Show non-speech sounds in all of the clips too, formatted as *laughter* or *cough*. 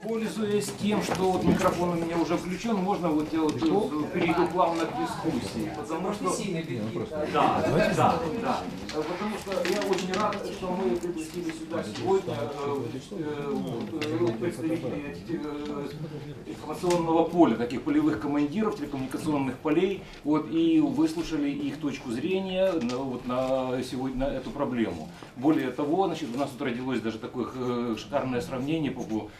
Пользуясь тем, что вот микрофон у меня уже включен, можно вот я вот э, перейду плавно к дискуссии, потому что да, да, да, да. Потому что я очень рад, что мы пригласили сюда сегодня э, э, э, представителей э, информационного поля, таких полевых командиров, телекоммуникационных полей, вот, и выслушали их точку зрения на, вот, на сегодня на эту проблему. Более того, значит, у нас тут родилось даже такое э, шикарное сравнение по поводу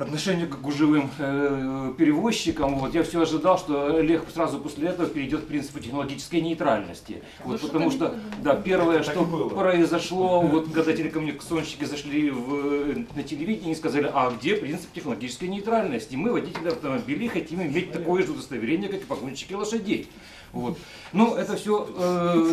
отношению к гужевым э, перевозчикам, вот, я все ожидал, что Олег сразу после этого перейдет к принципу технологической нейтральности. Вот, потому что, да, первое, что произошло, *laughs* вот, когда телекоммуникационщики зашли в, на телевидение и сказали, а где принцип технологической нейтральности? Мы, водители автомобилей, хотим иметь такое же удостоверение, как и погонщики лошадей. Вот. Ну, это все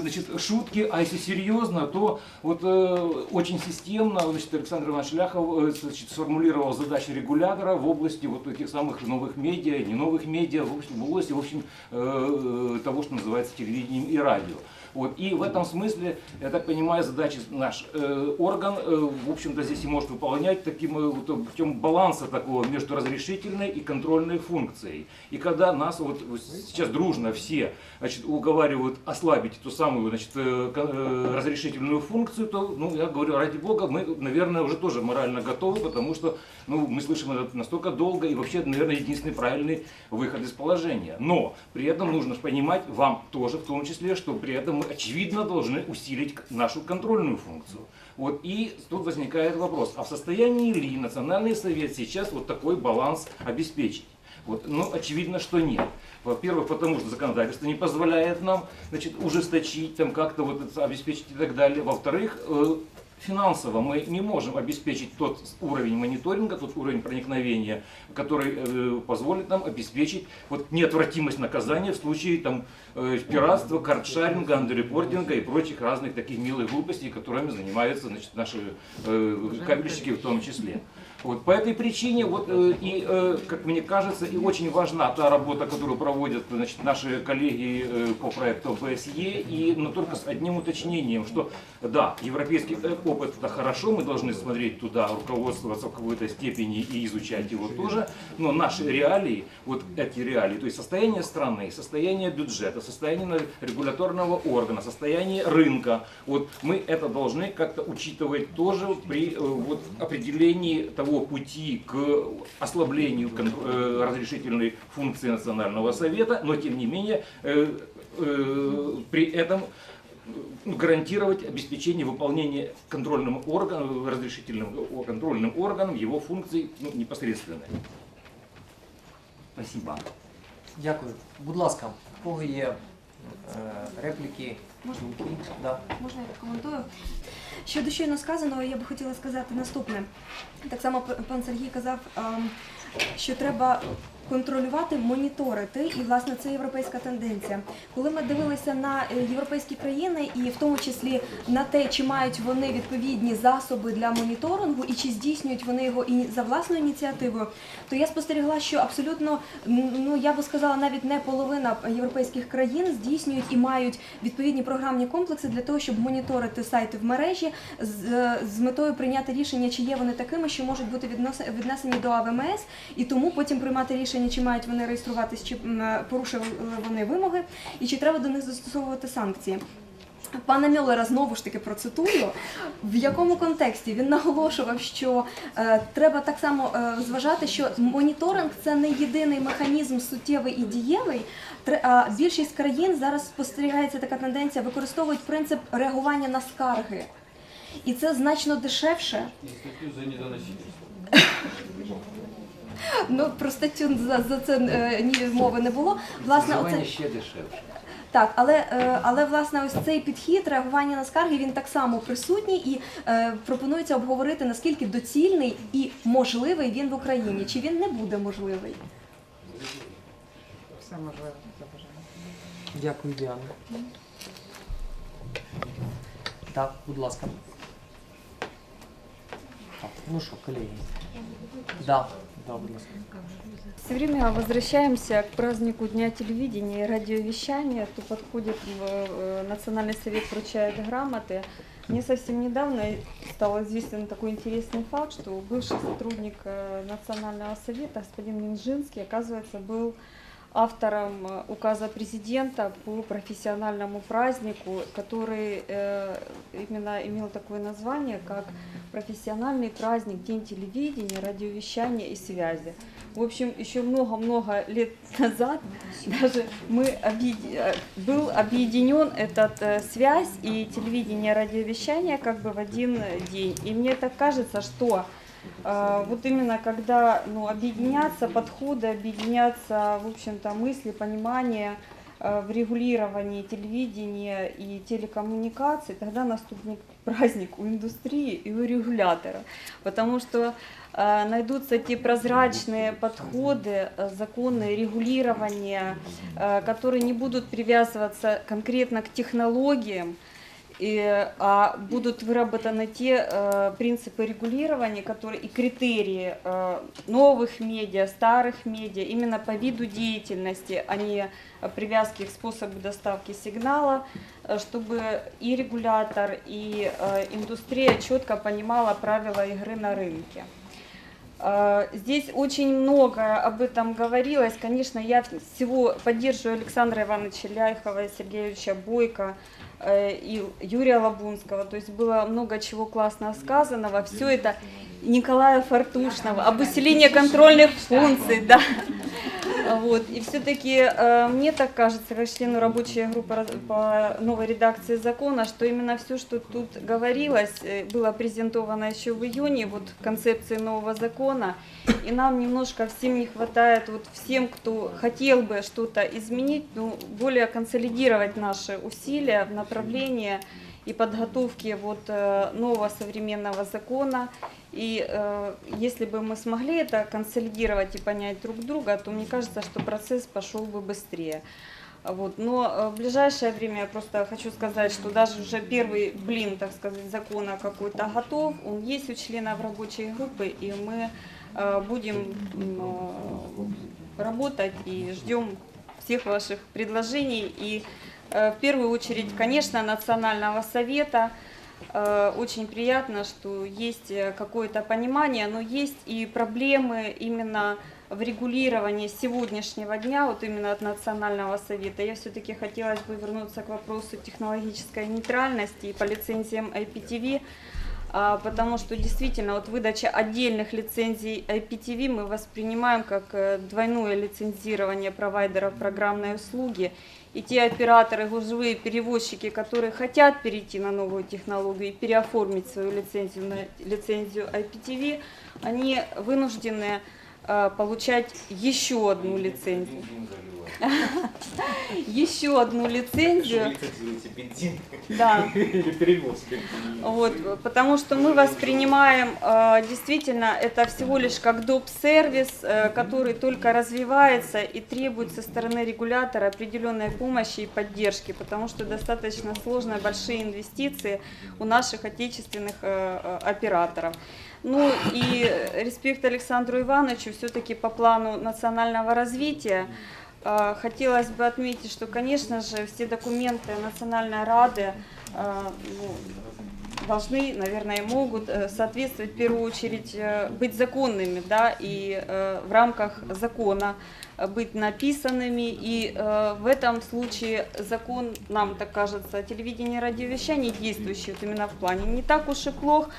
значит, шутки, а если серьезно, то вот э, очень системно значит, Александр Иванович Ляхов э, значит, сформулировал задачи регулятора в области вот этих самых новых медиа, не новых медиа, в общем, в области, в общем, э, того, что называется телевидением и радио. Вот. И в этом смысле, я так понимаю, задачи наш э, орган, э, в общем-то, здесь и может выполнять таким э, вот, путем баланса такого между разрешительной и контрольной функцией. И когда нас вот сейчас дружно все значит, уговаривают ослабить эту самую значит, э, э, разрешительную функцию, то, ну, я говорю, ради бога, мы, наверное, уже тоже морально готовы, потому что ну, мы слышим это настолько долго, и вообще, наверное, единственный правильный выход из положения. Но при этом нужно понимать, вам тоже в том числе, что при этом мы, очевидно, должны усилить нашу контрольную функцию. Вот, и тут возникает вопрос, а в состоянии ли Национальный совет сейчас вот такой баланс обеспечить? Вот, ну, очевидно, что нет. Во-первых, потому что законодательство не позволяет нам значит, ужесточить, там, как-то вот это обеспечить и так далее. Во-вторых, э, финансово мы не можем обеспечить тот уровень мониторинга, тот уровень проникновения, который э, позволит нам обеспечить вот, неотвратимость наказания в случае там, пиратства, картшаринга, андеррепортинга и прочих разных таких милых глупостей, которыми занимаются значит, наши э, кабельщики в том числе. Вот, по этой причине, вот, э, и, э, как мне кажется, и очень важна та работа, которую проводят значит, наши коллеги э, по проекту БСЕ, и, но только с одним уточнением, что да, европейский э, опыт это хорошо, мы должны смотреть туда, руководствоваться в какой-то степени и изучать его тоже, но наши реалии, вот эти реалии, то есть состояние страны, состояние бюджета, состояние регуляторного органа, состояние рынка, вот мы это должны как-то учитывать тоже при э, вот, определении того пути к ослаблению э, разрешительной функции Национального совета, но тем не менее э, при этом гарантировать обеспечение выполнения контрольным органом, разрешительным контрольным органом его функций ну, непосредственно. Спасибо. Дякую. Будь ласка, у кого є е, репліки, Можна? Да. Можна я прокоментую? Щодо щойно сказаного, я б хотіла сказати наступне. Так само пан Сергій казав, ем, що треба контролювати, моніторити, і власне це європейська тенденція. Коли ми дивилися на е, європейські країни, і в тому числі на те, чи мають вони відповідні засоби для моніторингу і чи здійснюють вони його і за власною ініціативою, то я спостерігла, що абсолютно ну я би сказала, навіть не половина європейських країн здійснюють і мають відповідні програмні комплекси для того, щоб моніторити сайти в мережі з, з метою прийняти рішення, чи є вони такими, що можуть бути віднесені до АВМС, і тому потім приймати рішення, чи мають вони реєструватись, чи порушили вони вимоги, і чи треба до них застосовувати санкції. Пана Мюллера знову ж таки процитую, в якому контексті він наголошував, що е, треба так само е, зважати, що моніторинг це не єдиний механізм суттєвий і дієвий. А більшість країн зараз спостерігається така тенденція, використовують принцип реагування на скарги. І це значно дешевше. *laughs* *laughs* Ну про статтю за, за це е, ні мови не було. Власне, оце ще дешевше. так, але, е, але власне ось цей підхід реагування на скарги він так само присутній і е, пропонується обговорити наскільки доцільний і можливий він в Україні. Чи він не буде можливий? Все можливо за. Дякую, Діана. Так, будь ласка. Так, ну що, колеги? Да, да. Все время возвращаемся к празднику Дня телевидения и радиовещания. То подходит э, Национальный совет вручает грамоты Мне совсем недавно стал известен такой интересный факт, что бывший сотрудник э, Национального совета, господин Минжинский, оказывается, был автором э, указа президента по профессиональному празднику, который э, именно имел такое название, как профессиональный праздник День телевидения, радиовещания и связи. В общем, еще много-много лет *laughs* назад даже мы объеди- э, был объединен этот связь и телевидение, радиовещание как бы в один день. И мне так кажется, что вот именно когда ну, объединятся подходы, объединятся, в общем-то, мысли, понимание э, в регулировании телевидения и телекоммуникаций, тогда наступит праздник у индустрии и у регулятора. Потому что э, найдутся те прозрачные подходы, законные регулирования, которые не будут привязываться конкретно к технологиям, и, а будут выработаны те э, принципы регулирования, которые и критерии э, новых медиа, старых медиа, именно по виду деятельности, а не привязки к способу доставки сигнала, э, чтобы и регулятор, и э, индустрия четко понимала правила игры на рынке. Э, Здесь очень много об этом говорилось. Конечно, я всего поддерживаю Александра Ивановича Ляйхова и Сергея Бойко и Юрия Лабунского. То есть было много чего классно сказанного. Все это Николая Фортушного, об усилении контрольных функций, да. Вот. И все-таки мне так кажется, как члену рабочей группы по новой редакции закона, что именно все, что тут говорилось, э, было презентовано еще в июне, вот концепции нового закона. И нам немножко всем не хватает, вот всем, кто хотел бы что-то изменить, ну, более консолидировать наши усилия в направлении и подготовки вот э, нового современного закона. И э, если бы мы смогли это консолидировать и понять друг друга, то мне кажется, что процесс пошел бы быстрее. Вот. Но э, в ближайшее время я просто хочу сказать, что даже уже первый блин, так сказать, закона какой-то готов, он есть у членов рабочей группы, и мы э, будем э, работать и ждем всех ваших предложений. И в первую очередь, конечно, Национального совета. Э, Очень приятно, что есть э, какое-то понимание, но есть и проблемы именно в регулировании сегодняшнего дня, вот именно от Национального совета. Я все-таки хотелось бы вернуться к вопросу технологической нейтральности и по лицензиям IPTV, потому что действительно вот выдача отдельных лицензий IPTV мы воспринимаем как э, двойное лицензирование провайдеров программной услуги. И те операторы, гужевые перевозчики, которые хотят перейти на новую технологию и переоформить свою лицензию на лицензию IPTV, они вынуждены получать еще одну лицензию. *laughs* Еще одну лицензию. Да. или? Вот, потому что мы воспринимаем э, действительно это всего лишь как доп. сервис, э, который только развивается и требует со стороны регулятора определенной помощи и поддержки, потому что достаточно сложные большие инвестиции у наших отечественных э, э, операторов. Ну и респект Александру Ивановичу все-таки по плану национального развития. Э, Хотелось бы отметить, что, конечно же, все документы Национальной Рады э, ну, должны, наверное, могут э, соответствовать в первую очередь э, быть законными, да, и э, в рамках закона быть написанными. И э, в этом случае закон, нам так кажется, телевидение и радиовещание действующий вот именно в плане не так уж и плох,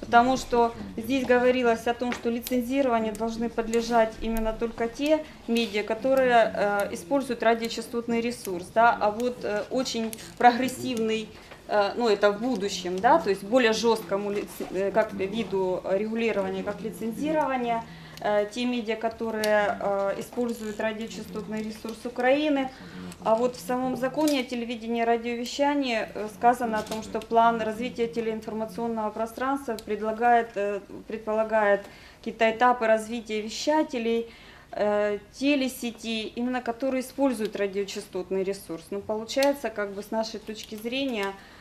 потому что здесь говорилось о том, что лицензирование должны подлежать именно только те медиа, которые э, используют радиочастотный ресурс, да, а вот э, очень прогрессивный э, ну, это в будущем, да, то есть более жесткому э, как виду регулирования, как лицензирования, те медиа, которые э, используют радиочастотный ресурс Украины. А вот в самом законе о телевидении и радиовещании э, сказано о том, что план развития телеинформационного пространства предлагает, э, предполагает какие-то этапы развития вещателей, э, телесети, именно которые используют радиочастотный ресурс. Но получается, как бы с нашей точки зрения, э,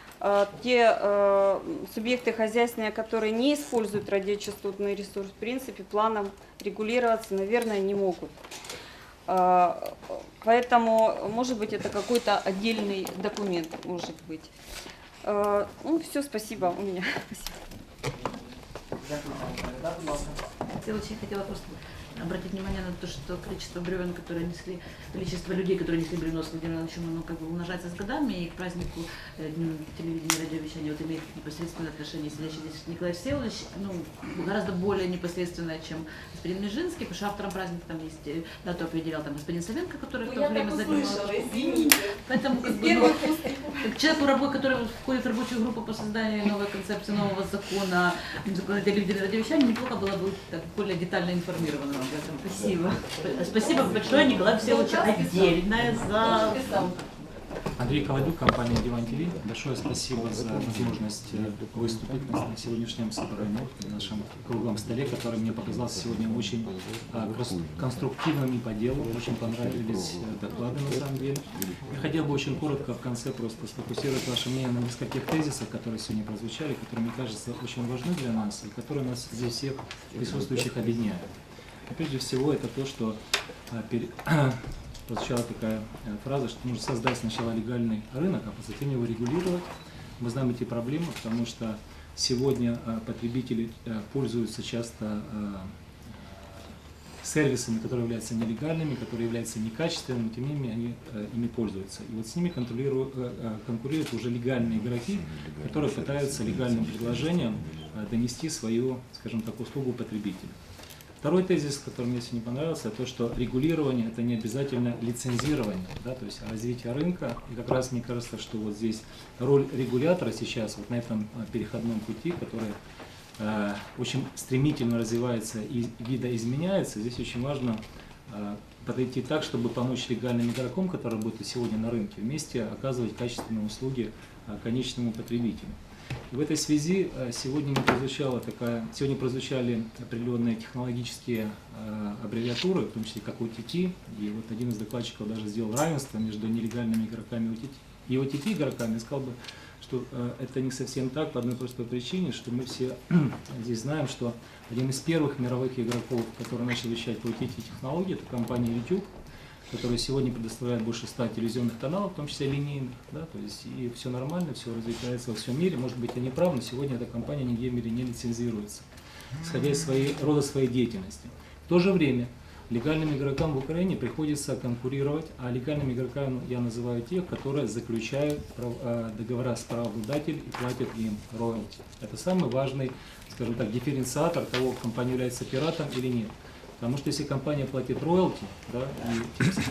те э, субъекты хозяйственные, которые не используют радиочастотный ресурс, в принципе, планом регулироваться, наверное, не могут. Э, Поэтому, может быть, это какой-то отдельный документ, может быть. Э, Ну, все, спасибо у меня. Спасибо. Ласка. Я хотела просто обратить внимание на то, что количество бревен, которые несли, количество людей, которые несли бревно с Владимиром Ивановичем, оно как бы умножается с годами, и к празднику э, телевидения и радиовещания вот имеет непосредственное отношение сидящий здесь Николай Всеволодович, ну, гораздо более непосредственное, чем господин Межинский, потому что автором праздника там есть, э, дату определял там господин Савенко, который в то время занимался. Поэтому как бы, ну, как человеку, который входит в рабочую группу по созданию новой концепции, нового закона, закона телевидения и радиовещания, неплохо было бы так более детально информированным об этом. Спасибо. Спасибо большое, Николай Всеволодович, отдельное за Андрей Колодюк, компания Диван ТВ. Большое спасибо за возможность э, выступить на сегодняшнем собрании, на нашем круглом столе, который мне показался сегодня очень э, конструктивным и по делу. Очень понравились э, доклады на самом деле. Я хотел бы очень коротко в конце просто сфокусировать ваше мнение на нескольких тезисах, которые сегодня прозвучали, которые, мне кажется, очень важны для нас и которые нас здесь всех присутствующих объединяют. Прежде всего это то, что *clears throat* прозвучала такая э, фраза, что нужно создать сначала легальный рынок, а затем его регулировать. Мы знаем эти проблемы, потому что сегодня э, потребители э, пользуются часто сервисами, которые являются нелегальными, которые являются некачественными, тем не менее они ими пользуются. И вот с ними конкурируют уже легальные игроки, которые пытаются легальным предложением донести свою, скажем так, услугу потребителю. Второй тезис, который мне сегодня понравился, то, что регулирование – это не обязательно лицензирование, да, то есть развитие рынка. И как раз мне кажется, что вот здесь роль регулятора сейчас, вот на этом а, переходном пути, который э, очень стремительно развивается и видоизменяется, здесь очень важно э, подойти так, чтобы помочь легальным игрокам, которые работают сегодня на рынке, вместе оказывать качественные услуги э, конечному потребителю. В этой связи э, сегодня не прозвучала такая, сегодня прозвучали определенные технологические э, аббревиатуры, в том числе как OTT, и вот один из докладчиков даже сделал равенство между нелегальными игроками OTT и OTT игроками, и сказал бы, что э, это не совсем так по одной простой причине, что мы все *clears throat* здесь знаем, что один из первых мировых игроков, который начал вещать по OTT технологии, это компания YouTube, которая сегодня предоставляет больше 100 телевизионных каналов, в том числе линейных, да, то есть и все нормально, все развивается во всем мире. Может быть, я не прав, но сегодня эта компания нигде в мире не лицензируется, исходя из своей, рода своей деятельности. В то же время легальным игрокам в Украине приходится конкурировать, а легальными игроками я называю тех, которые заключают э, договора с правообладателем и платят им роялти. Это самый важный, скажем так, дифференциатор того, компания является пиратом или нет. Потому что если компания платит роялти, да,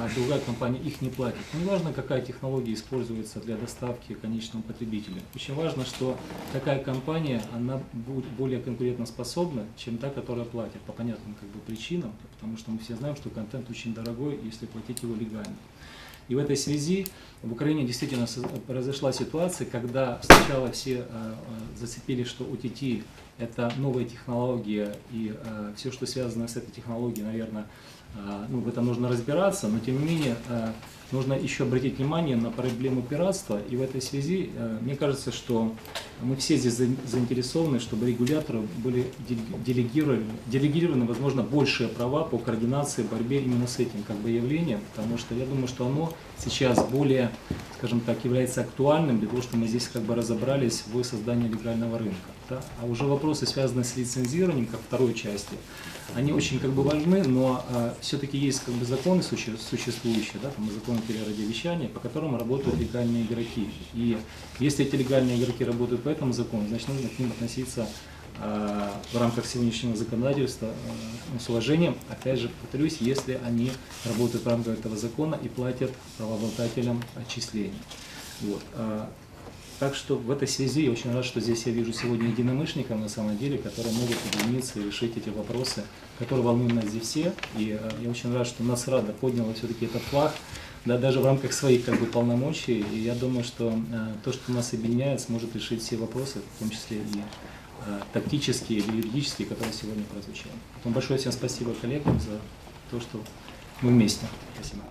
а другая компания их не платит, то неважно, какая технология используется для доставки конечному потребителю. Очень важно, что такая компания, она будет более конкурентоспособна, чем та, которая платит, по понятным как бы, причинам, потому что мы все знаем, что контент очень дорогой, если платить его легально. И в этой связи в Украине действительно произошла ситуация, когда сначала все э, э, зацепили, что OTT – это новая технология, и все, что связано с этой технологией, наверное, э, ну, в этом нужно разбираться, но тем не менее э, нужно еще обратить внимание на проблему пиратства. И в этой связи э, мне кажется, что мы все здесь за- заинтересованы, чтобы регуляторы были де- делегированы, делегированы, возможно, большие права по координации, борьбе именно с этим как бы явлением, потому что я думаю, что оно сейчас более, скажем так, является актуальным для того, чтобы мы здесь как бы разобрались в создании легального рынка. да. А уже вопросы, связанные с лицензированием, как второй части, они очень как бы важны, но все-таки есть как бы законы суще- существующие, да, там законы телерадиовещания, по которым работают легальные игроки. И если эти легальные игроки работают по этому закону, значит нужно к ним относиться а, в рамках сегодняшнего законодательства ну, с уважением, опять же, повторюсь, если они работают в рамках этого закона и платят правообладателям отчисления. Вот. а, Так что в этой связи я очень рад, что здесь я вижу сегодня единомышленников на самом деле, которые могут объединиться и решить эти вопросы, которые волнуют нас здесь все. И э, я очень рад, что нас Рада подняла все-таки этот флаг, да, даже в рамках своих как бы, полномочий. И я думаю, что э, то, что нас объединяет, сможет решить все вопросы, в том числе и э, тактические или юридические, которые сегодня прозвучали. Поэтому большое всем спасибо коллегам за то, что мы вместе. Спасибо.